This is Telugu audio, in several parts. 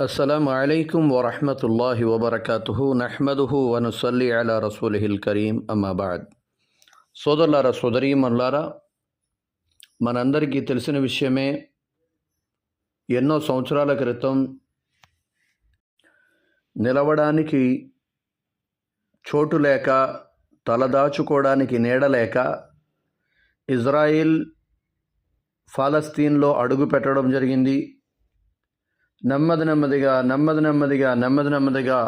السلام عليكم ورحمة الله وبركاته نحمده ونصلي على رسوله الكريم أما بعد సోదరులారా సోదరీమన్లారా మనందరికీ తెలిసిన విషయమే ఎన్నో సంవత్సరాల క్రితం నిలవడానికి చోటు లేక తలదాచుకోవడానికి నీడ లేక ఇజ్రాయిల్ ఫాలస్తీన్లో అడుగు పెట్టడం జరిగింది నెమ్మది నెమ్మదిగా నెమ్మది నెమ్మదిగా నెమ్మది నెమ్మదిగా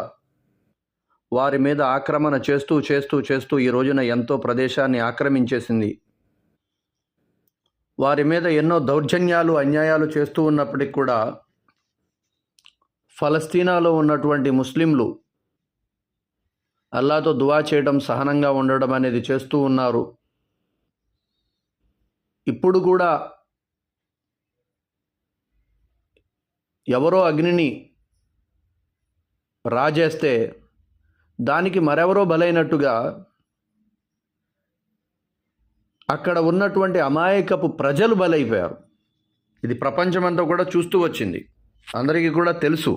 వారి మీద ఆక్రమణ చేస్తూ చేస్తూ చేస్తూ ఈ రోజున ఎంతో ప్రదేశాన్ని ఆక్రమించేసింది. వారి మీద ఎన్నో దౌర్జన్యాలు అన్యాయాలు చేస్తూ ఉన్నప్పటికి కూడా ఫలస్తీనాలో ఉన్నటువంటి ముస్లింలు అల్లాతో దువా చేయడం సహనంగా ఉండడం అనేది చేస్తూ ఉన్నారు. ఇప్పుడు కూడా ఎవరో అగ్నిని రాజేస్తే దానికి మరెవరో బలైనట్టుగా అక్కడ ఉన్నటువంటి అమాయకపు ప్రజలు బలైపోయారు. ఇది ప్రపంచమంతా కూడా చూస్తూ వచ్చింది. అందరికీ కూడా తెలుసు.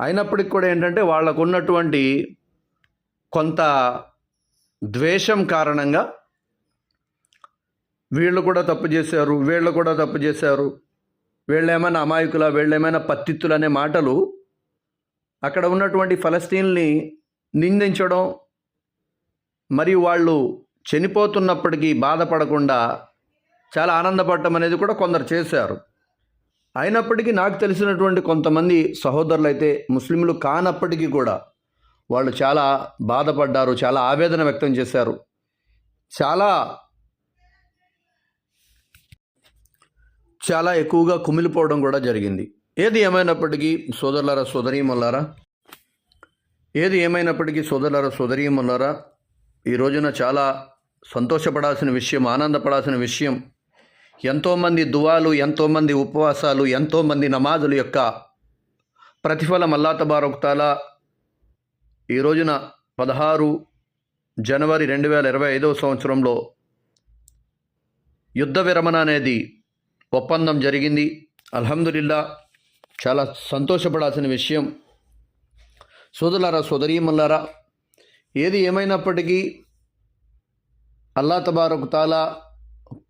అయినప్పటికి కూడా ఏంటంటే వాళ్ళకు ఉన్నటువంటి కొంత ద్వేషం కారణంగా వీళ్ళు కూడా తప్పు చేశారు వీళ్ళు కూడా తప్పు చేశారు. వీళ్ళేమైనా అమాయకుల వీళ్ళేమైనా పత్తిత్తులు అనే మాటలు అక్కడ ఉన్నటువంటి ఫలస్తీన్ని నిందించడం మరియు వాళ్ళు చనిపోతున్నప్పటికీ బాధపడకుండా చాలా ఆనందపడటం అనేది కూడా కొందరు చేశారు. అయినప్పటికీ నాకు తెలిసినటువంటి కొంతమంది సహోదరులు అయితే ముస్లింలు కానప్పటికీ కూడా వాళ్ళు చాలా బాధపడ్డారు చాలా ఆవేదన వ్యక్తం చేశారు. చాలా చాలా ఎక్కువగా కుమిలిపోవడం కూడా జరిగింది. ఏది ఏమైనప్పటికీ సోదరులారా సోదరీమల్లారా ఏది ఏమైనప్పటికీ సోదరులారా సోదరీమల్లారా ఈ రోజున చాలా సంతోషపడాల్సిన విషయం ఆనందపడాల్సిన విషయం ఎంతోమంది దువాలు ఎంతోమంది ఉపవాసాలు ఎంతోమంది నమాజుల యొక్క ప్రతిఫలం అల్లాతబారొక్తాలా ఈ రోజున పదహారు జనవరి రెండు వేల ఇరవై ఐదవ సంవత్సరంలో యుద్ధ విరమణ అనేది ఒప్పందం జరిగింది. అల్హమ్దులిల్లా చాలా సంతోషపడాల్సిన విషయం. సోదరులారా సోదరీమల్లారా ఏది ఏమైనప్పటికీ అల్లా తబారకు తాలా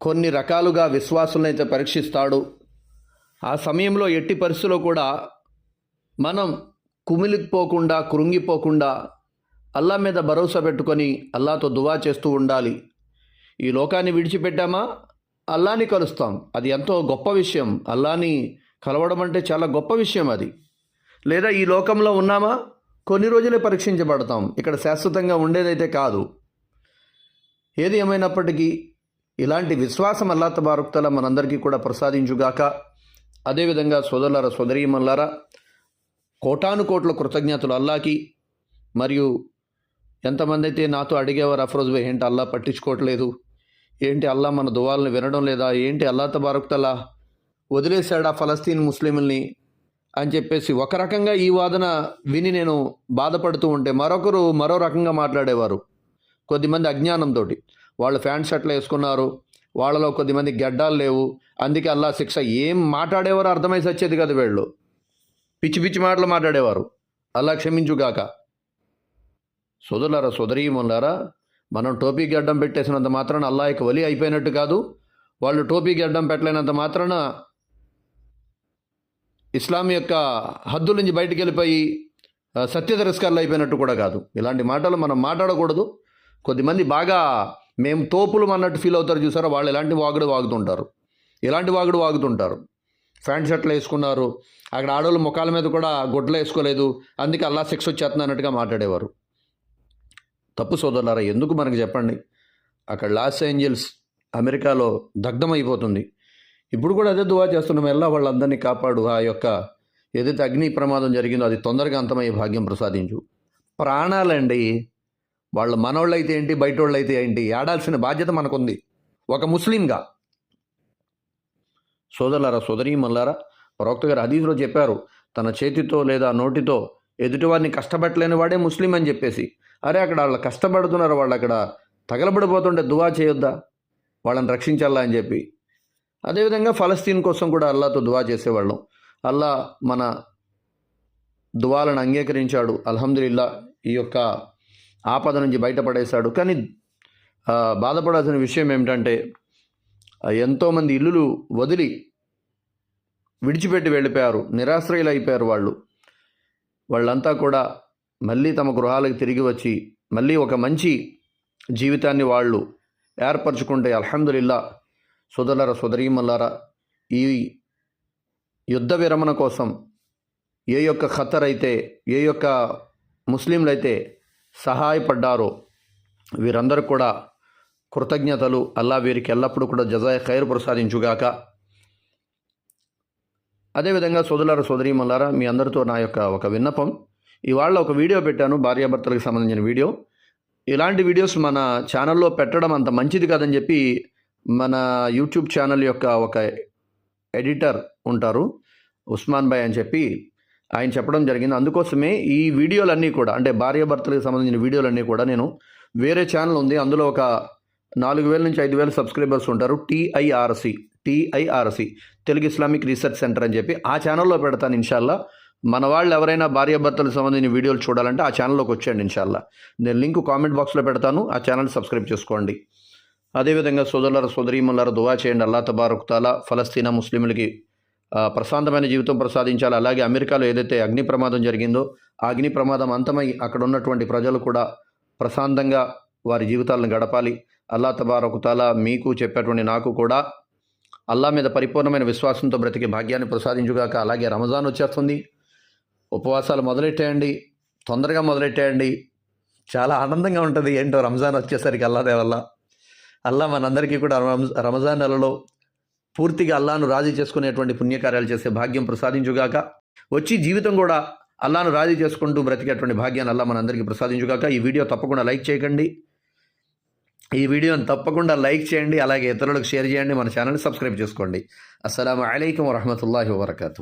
కొన్ని రకాలుగా విశ్వాసులను అయితే పరీక్షిస్తాడు. ఆ సమయంలో ఎట్టి పరిస్థితుల్లో కూడా మనం కుమిలిపోకుండా కృంగిపోకుండా అల్లా మీద భరోసా పెట్టుకొని అల్లాతో దువా చేస్తూ ఉండాలి. ఈ లోకాన్ని విడిచిపెట్టామా? అల్లాని కలుస్తాం. అది ఎంతో గొప్ప విషయం. అల్లాని కలవడం అంటే చాలా గొప్ప విషయం అది. లేదా ఈ లోకంలో ఉన్నామా? కొన్ని రోజులే పరీక్షించబడతాం. ఇక్కడ శాశ్వతంగా ఉండేదైతే కాదు. ఏది ఏమైనప్పటికీ ఇలాంటి విశ్వాసం అల్లా తబారుక్తల మనందరికీ కూడా ప్రసాదించుగాక. అదేవిధంగా సోదరులారా సోదరీమల్లారా కోటాను కోట్ల కృతజ్ఞతలు అల్లాకి. మరియు ఎంతమంది అయితే నాతో అడిగేవారు అఫ్రోజ్ భాయ్ ఏంటి అల్లా పట్టించుకోవట్లేదు? ఏంటి అల్లా మన దువాలను వినడం లేదా? ఏంటి అల్లా తబారకుతలా వదిలేశాడా ఫలస్తీన్ ముస్లింల్ని అని చెప్పేసి ఒక రకంగా ఈ వాదన విని నేను బాధపడుతూ ఉంటే మరొకరు మరో రకంగా మాట్లాడేవారు. కొద్దిమంది అజ్ఞానంతో వాళ్ళు ఫ్యాంట్ షర్ట్లు వేసుకున్నారు. వాళ్ళలో కొద్దిమంది గడ్డాలు లేవు. అందుకే అల్లా శిక్ష. ఏం మాట్లాడేవారు అర్థమై సచ్చేది కదా వీళ్ళు. పిచ్చి పిచ్చి మాటలు మాట్లాడేవారు. అల్లా క్షమించుగాక. సోదరులారా సోదరీమన్లారా మనం టోపీ గడ్డం పెట్టేసినంత మాత్రాన అల్లాయికి వలి అయిపోయినట్టు కాదు. వాళ్ళు టోపీ గడ్డం పెట్టలేనంత మాత్రాన ఇస్లాం యొక్క హద్దుల నుంచి బయటికి వెళ్ళిపోయి సత్య తిరస్కారాలు అయిపోయినట్టు కూడా కాదు. ఇలాంటి మాటలు మనం మాట్లాడకూడదు. కొద్దిమంది బాగా మేము తోపులు అన్నట్టు ఫీల్ అవుతారు చూసారా? వాళ్ళు ఎలాంటి వాగుడు వాగుతుంటారు. ఇలాంటి వాగుడు వాగుతుంటారు. ప్యాంట్ షర్ట్లు వేసుకున్నారు. అక్కడ ఆడవాళ్ళు ముఖాల మీద కూడా గుడ్లు వేసుకోలేదు. అందుకే అల్లా సిక్స్ వచ్చేస్తుంది అన్నట్టుగా మాట్లాడేవారు. తప్పు సోదరులారా ఎందుకు మనకు చెప్పండి? అక్కడ లాస్ ఏంజల్స్ అమెరికాలో దగ్ధమైపోతుంది. ఇప్పుడు కూడా అదే దువా చేస్తున్నాం. ఎలా వాళ్ళందరినీ కాపాడు. ఆ యొక్క ఏదైతే అగ్ని ప్రమాదం జరిగిందో అది తొందరగా అంతమయ్యే భాగ్యం ప్రసాదించు. ప్రాణాలండి వాళ్ళు మనోళ్ళు ఏంటి బయట వాళ్ళు ఏంటి ఆడాల్సిన బాధ్యత మనకుంది. ఒక ముస్లింగా. సోదరులారా సోదరీ మల్లారా ప్రవక్త గారు హదీస్లో చెప్పారు తన చేతితో లేదా నోటితో ఎదుటివారిని కష్టపెట్టలేని వాడే ముస్లిం అని చెప్పేసి. అరే అక్కడ వాళ్ళు కష్టపడుతున్నారు వాళ్ళు అక్కడ తగలబడిపోతుంటే దువా చేయొద్దా? వాళ్ళని రక్షించాలా అని చెప్పి. అదేవిధంగా ఫలస్తీన్ కోసం కూడా అల్లాతో దువా చేసేవాళ్ళం. అల్లా మన దువాలను అంగీకరించాడు. అల్హమ్దుల్లా ఈ యొక్క ఆపద నుంచి బయటపడేశాడు. కానీ బాధపడాల్సిన విషయం ఏమిటంటే ఎంతోమంది ఇల్లులు వదిలి విడిచిపెట్టి వెళ్ళిపోయారు. నిరాశ్రయులు అయిపోయారు వాళ్ళు. వాళ్ళంతా కూడా మళ్ళీ తమ గృహాలకు తిరిగి వచ్చి మళ్ళీ ఒక మంచి జీవితాన్ని వాళ్ళు ఏర్పరచుకుంటే అల్హమ్దులిల్లా. సోదరులారా సోదరీమల్లారా ఈ యుద్ధ విరమణ కోసం ఏ యొక్క ఖతర్ అయితే ఏ యొక్క ముస్లింలు అయితే సహాయపడ్డారో వీరందరూ కూడా కృతజ్ఞతలు. అల్లా వీరికి ఎల్లప్పుడూ కూడా జజాయ ఖైర్ ప్రసాదించుగాక. అదేవిధంగా సోదరులారా సోదరీమల్లారా మీ అందరితో నా యొక్క ఒక విన్నపం. ఇవాళ ఒక వీడియో పెట్టాను భార్యాభర్తలకు సంబంధించిన వీడియో. ఇలాంటి వీడియోస్ మన ఛానల్లో పెట్టడం అంత మంచిది కాదని చెప్పి మన యూట్యూబ్ ఛానల్ యొక్క ఒక ఎడిటర్ ఉంటారు ఉస్మాన్ భాయ్ అని చెప్పి ఆయన చెప్పడం జరిగింది. అందుకోసమే ఈ వీడియోలన్నీ కూడా అంటే భార్యాభర్తలకు సంబంధించిన వీడియోలన్నీ కూడా నేను వేరే ఛానల్ ఉంది. అందులో ఒక నాలుగు వేల నుంచి ఐదు వేల సబ్స్క్రైబర్స్ ఉంటారు TIRC TIRC Telugu Islamic research centre అని చెప్పి ఆ ఛానల్లో పెడతాను ఇన్షాల్లా. మన వాళ్ళు ఎవరైనా భార్యాభర్తలకు సంబంధించిన వీడియోలు చూడాలంటే ఆ ఛానల్లోకి వచ్చేయండి ఇన్షాల్లా. నేను లింక్ కామెంట్ బాక్స్లో పెడతాను. ఆ ఛానల్ సబ్స్క్రైబ్ చేసుకోండి. అదేవిధంగా సోదరుల సోదరీమల్లార దువా చేయండి. అల్లా తబారక్ తాలా ఫలస్తీనా ముస్లింలకి ప్రశాంతమైన జీవితం ప్రసాదించాలి. అలాగే అమెరికాలో ఏదైతే అగ్ని ప్రమాదం జరిగిందో ఆ అగ్ని ప్రమాదం అంతమై అక్కడ ఉన్నటువంటి ప్రజలు కూడా ప్రశాంతంగా వారి జీవితాలను గడపాలి. అల్లా తబారక్ తాలా మీకు చెప్పేటువంటి నాకు కూడా అల్లా మీద పరిపూర్ణమైన విశ్వాసంతో బ్రతికే భాగ్యాన్ని ప్రసాదించుగాక. అలాగే రమజాన్ వచ్చేస్తుంది. ఉపవాసాలు మొదలెట్టేయండి తొందరగా మొదలెట్టేయండి. చాలా ఆనందంగా ఉంటుంది ఏంటో రంజాన్ వచ్చేసరికి అల్లాదే వల్ల అల్లా మనందరికీ కూడా రంజాన్ రమజాన్ నెలలో పూర్తిగా అల్లాను రాజీ చేసుకునేటువంటి పుణ్యకార్యాలు చేసే భాగ్యం ప్రసాదించుగాక వచ్చి జీవితం కూడా అల్లాను రాజీ చేసుకుంటూ బ్రతికేటువంటి భాగ్యాన్ని అల్లా మనందరికీ ప్రసాదించుగాక. ఈ వీడియో తప్పకుండా లైక్ చేయకండి ఈ వీడియోని తప్పకుండా లైక్ చేయండి అలాగే ఇతరులకు షేర్ చేయండి మన ఛానల్ని సబ్స్క్రైబ్ చేసుకోండి. అస్సలం అయికం వరహమూల వబర్కాతూ.